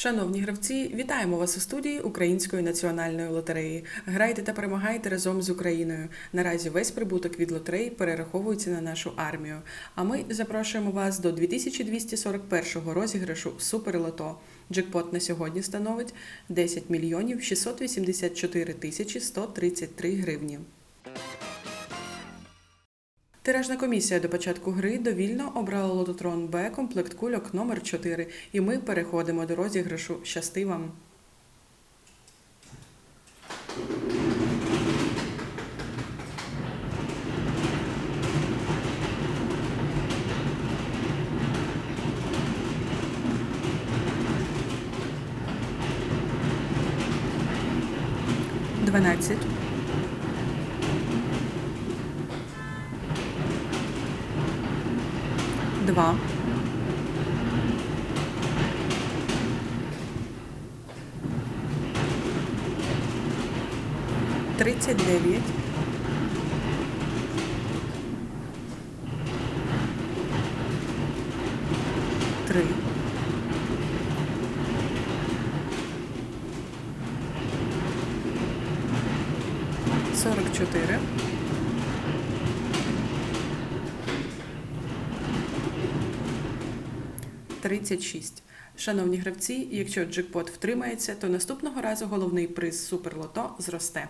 Шановні гравці, вітаємо вас у студії Української національної лотереї. Грайте та перемагайте разом з Україною. Наразі весь прибуток від лотереї перераховується на нашу армію. А ми запрошуємо вас до 2241 розіграшу Суперлото. Джекпот на сьогодні становить 10 мільйонів 684 тисячі 133 гривні. Тиражна комісія до початку гри довільно обрала лототрон Б комплект кульок номер 4 і ми переходимо до розіграшу. Щасти вам! Дванадцять. Два. Тридцять дев'ять. Три. Сорок чотири. Тридцять шість. Шановні гравці, якщо джекпот втримається, то наступного разу головний приз Суперлото зросте.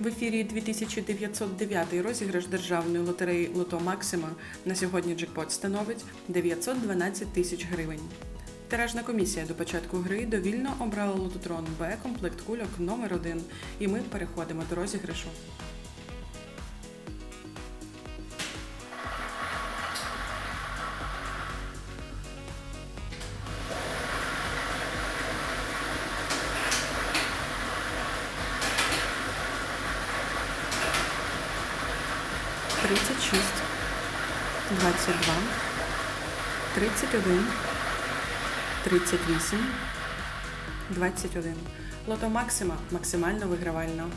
В ефірі 2909 розіграш державної лотереї Лото Максима на сьогодні джекпот становить 912 тисяч гривень. Тиражна комісія до початку гри довільно обрала лототрон Б комплект кульок номер 1 і ми переходимо до розіграшу. Тридцять шість, двадцять два, тридцять один. 38, 21. Лото Максима максимально вигравально.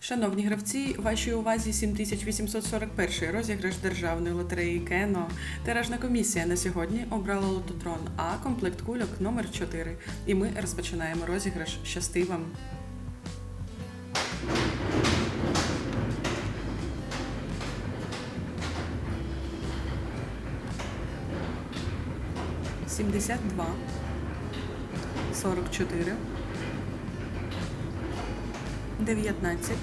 Шановні гравці, вашій увазі 7841 розіграш державної лотереї Кено. Тиражна комісія на сьогодні обрала лототрон А комплект кульок номер 4 І ми розпочинаємо розіграш. Щасти вам! 72, 44, 19,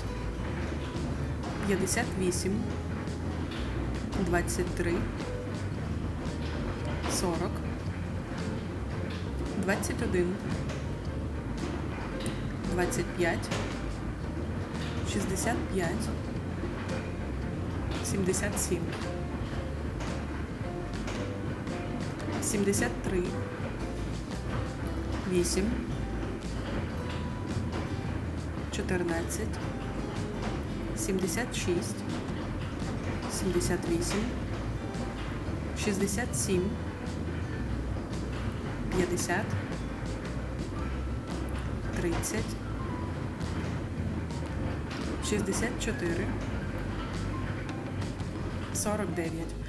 58, 23, 40, 21, 25, 65, 77. 73, 8, 14, 76, 78, 67, 50, 30, 64, 49.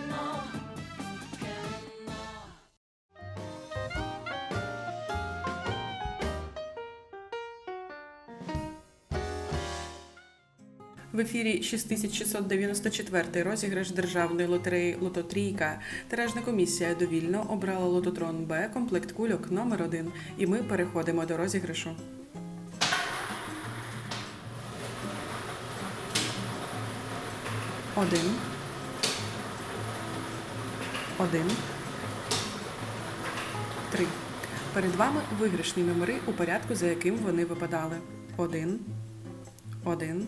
В ефірі 6694 розіграш державної лотереї Лототрійка. Тиражна комісія довільно обрала лототрон Б комплект кульок номер 1 І ми переходимо до розіграшу. Один. Один. Три. Перед вами виграшні номери у порядку, за яким вони випадали. Один. Один.